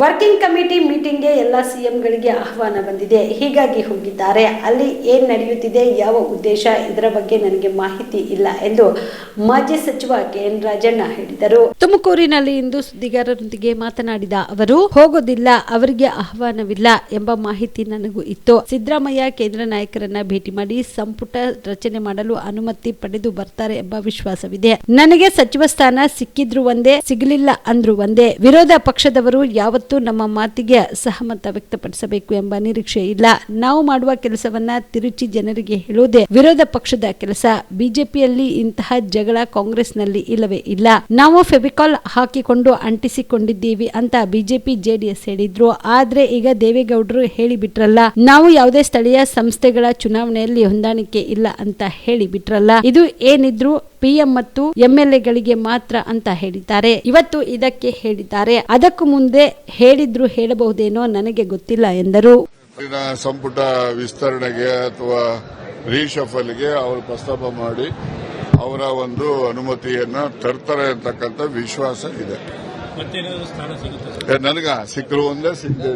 Working committee ಮೀಟಿಂಗ್ಗೆ ಎಲ್ಲ ಸಿಎಂಗಳಿಗೆ ಆಹ್ವಾನ ಬಂದಿದೆ. ಹೀಗಾಗಿ ಹೋಗಿದ್ದಾರೆ. ಅಲ್ಲಿ ಏನ್ ನಡೆಯುತ್ತಿದೆ, ಯಾವ ಉದ್ದೇಶ, ಇದರ ಬಗ್ಗೆ ನನಗೆ ಮಾಹಿತಿ ಇಲ್ಲ ಎಂದು ಮಾಜಿ ಸಚಿವ ಕೆ ಎನ್ ರಾಜಣ್ಣ ಹೇಳಿದರು. ತುಮಕೂರಿನಲ್ಲಿ ಇಂದು ಸುದ್ದಿಗಾರರೊಂದಿಗೆ ಮಾತನಾಡಿದ ಅವರು, ಹೋಗೋದಿಲ್ಲ, ಅವರಿಗೆ ಆಹ್ವಾನವಿಲ್ಲ ಎಂಬ ಮಾಹಿತಿ ನನಗೂ ಇತ್ತು. ಸಿದ್ದರಾಮಯ್ಯ ಕೇಂದ್ರ ನಾಯಕರನ್ನ ಭೇಟಿ ಮಾಡಿ ಸಂಪುಟ ರಚನೆ ಮಾಡಲು ಅನುಮತಿ ಪಡೆದು ಬರ್ತಾರೆ ಎಂಬ ವಿಶ್ವಾಸವಿದೆ. ನನಗೆ ಸಚಿವ ಸ್ಥಾನ ಸಿಕ್ಕಿದ್ರು ಒಂದೇ, ಸಿಗಲಿಲ್ಲ ಅಂದ್ರು ಒಂದೇ. ವಿರೋಧ ಪಕ್ಷದವರು ಯಾವತ್ತೂ ನಮ್ಮ ಮಾತಿಗೆ ಸಹಮತ ವ್ಯಕ್ತಪಡಿಸಬೇಕು ಎಂಬ ನಿರೀಕ್ಷೆ ಇಲ್ಲ. ನಾವು ಮಾಡುವ ಕೆಲಸವನ್ನ ತಿರುಚಿ ಜನರಿಗೆ ಹೇಳುವುದೇ ವಿರೋಧ ಪಕ್ಷದ ಕೆಲಸ. ಬಿಜೆಪಿಯಲ್ಲಿ ಇಂತಹ ಜಗಳ ಕಾಂಗ್ರೆಸ್ನಲ್ಲಿ ಇಲ್ಲವೇ ಇಲ್ಲ. ನಾವು ಫೆವಿಕಾಲ್ ಹಾಕಿಕೊಂಡು ಅಂಟಿಸಿಕೊಂಡಿದ್ದೀವಿ ಅಂತ ಬಿಜೆಪಿ ಜೆಡಿಎಸ್ ಹೇಳಿದ್ರು. ಆದ್ರೆ ಈಗ ದೇವೇಗೌಡರು ಹೇಳಿಬಿಟ್ರಲ್ಲ. ನಾವು ಯಾವುದೇ ಸ್ಥಳೀಯ ಸಂಸ್ಥೆಗಳ ಚುನಾವಣೆಯಲ್ಲಿ ಹೊಂದಾಣಿಕೆ ಇಲ್ಲ ಅಂತ ಹೇಳಿಬಿಟ್ರಲ್ಲ. ಇದು ಏನಿದ್ರು ಪಿಎಂ ಮತ್ತು ಎಂಎಲ್ಎಗಳಿಗೆ ಮಾತ್ರ ಅಂತ ಹೇಳಿದ್ದಾರೆ. ಇವತ್ತು ಇದಕ್ಕೆ ಹೇಳಿದ್ದಾರೆ. ಅದಕ್ಕೂ ಮುಂದೆ ಹೇಳಿದ್ರು ಹೇಳಬಹುದೇನೋ ನನಗೆ ಗೊತ್ತಿಲ್ಲ ಎಂದರು. ಸಂಪುಟ ವಿಸ್ತರಣೆಗೆ ಅಥವಾ ರೀಶಫಲ್ಗೆ ಅವರು ಪ್ರಸ್ತಾಪ ಮಾಡಿ ಅವರ ಒಂದು ಅನುಮತಿಯನ್ನ ತರ್ತಾರೆ ಅಂತಕ್ಕಂಥ ವಿಶ್ವಾಸ ಇದೆ. ಮತ್ತೇನಾದರೂ ಸ್ಥಾನ ಸಿಗುತ್ತೆ ಸರ್? ಏ, ನನಗ ಸಿಕ್ಕರು ಒಂದೇ ಸಿಕ್ಕದೆ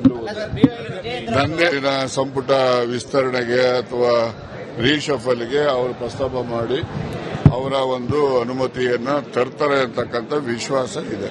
ನಂದೇ ಸಂಪುಟ ವಿಸ್ತರಣೆಗೆ ಅಥವಾ ರೀಶಫಲ್ಗೆ ಅವರು ಪ್ರಸ್ತಾಪ ಮಾಡಿ ಅವರ ಒಂದು ಅನುಮತಿಯನ್ನ ತರ್ತಾರೆ ಅಂತಕ್ಕಂಥ ವಿಶ್ವಾಸ ಇದೆ.